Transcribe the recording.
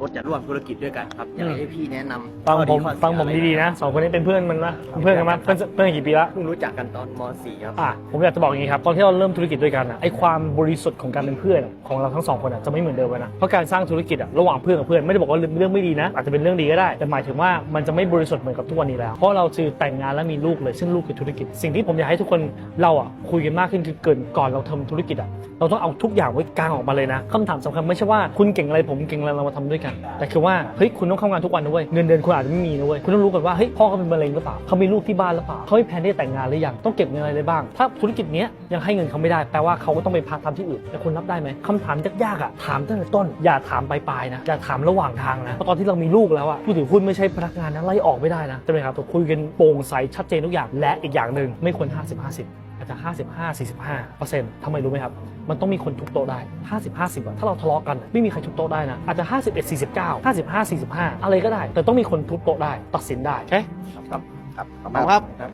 รถจะร่วมธุรกิจด้วยกันครับอยากให้พี่แนะนำฟังผมข้อข้อเสียฟังผมอะไรดีๆนะสองคนนี้เป็นเพื่อนมันนะเป็นเพื่อนกันมาเพื่อนเพื่อนกันกี่ปีละเพิ่งรู้จักกันตอนม .4 ครับ อะผมอยากจะบอกอย่างนี้ครับตอนที่เราเริ่มธุรกิจด้วยกันอะไอความบริสุทธิ์ของการเป็นเพื่อนอะของเราทั้งสองคนอะจะไม่เหมือนเดิมเลยนะเพราะการสร้างธุรกิจอะระหว่างเพื่อนกับเพื่อนไม่ได้บอกว่าเรื่องไม่ดีนะอาจจะเป็นเรื่องดีก็ได้แต่หมายถึงว่ามันจะไม่บริสุทธิ์เหมือนกับทุกวันนี้แล้วเพราะเราคือแต่งงานแล้วมีลูกเลยซึ่งลูกคือธุรกิจ สิ่งที่ผมอยากให้ทุกคนเราอะคุยกันมากขึ้นคือเกินก่อนเราทำธุรกิจอะเราต้องเอาทุกอย่างไว้กลางออกมาเลยนะคำถามสำคัญไม่ใช่ว่าคุณเก่งอะไรผมเก่งอะไรเรามาทำด้วยกัน แต่คือว่าเฮ้ยคุณต้องเข้างานทุกวันนะเว้ยเงินเดือนคุณอาจจะไม่มีนะเว้ยคุณต้องรู้ก่อนว่าเฮ้ยพ่อเขาเป็นมะเร็งหรือเปล่าเขามีลูกที่บ้านหรือเปล่าเขาไม่แพลนที่จะแต่งงานหรือยังต้องเก็บเงินอะไรได้บ้าง ถ้าธุรกิจเนี้ยยังให้เงินเขาไม่ได้แปลว่าเขาก็ต้องไปพักทำที่อื่นแต่คุณรับได้ไหมคำถามยากๆอะถามตั้งแต่ต้น อย่าถามปลายๆนะอย่าถามระหว่างทางนะเพราะตอนที่เรามีลูกแล้วอะผู้ถือหุ้นไม่ใช่พนักงานนะไล่ออกไม่ได้นะใช่ไหมครับต้องคุยกันโปร่งใสชัดเจนทุกอย่างและอีกอย่างหนึ่งไม่ควร 50 50 อาจจะ 55 45เปอร์เซ็นต์ทำไมรู้ไหมครับ มันต้องมีคนทุบโต๊ะได้50 50อะถ้าเราทะเลาะกันอะไม่มีใครทุบโต๊ะได้นะ อาจจะ 51 49 55 45 อะไรก็ได้ แต่ต้องมีคนทุบโต๊ะได้ ตัดสินได้โอเคครับครับขอบคุณครับ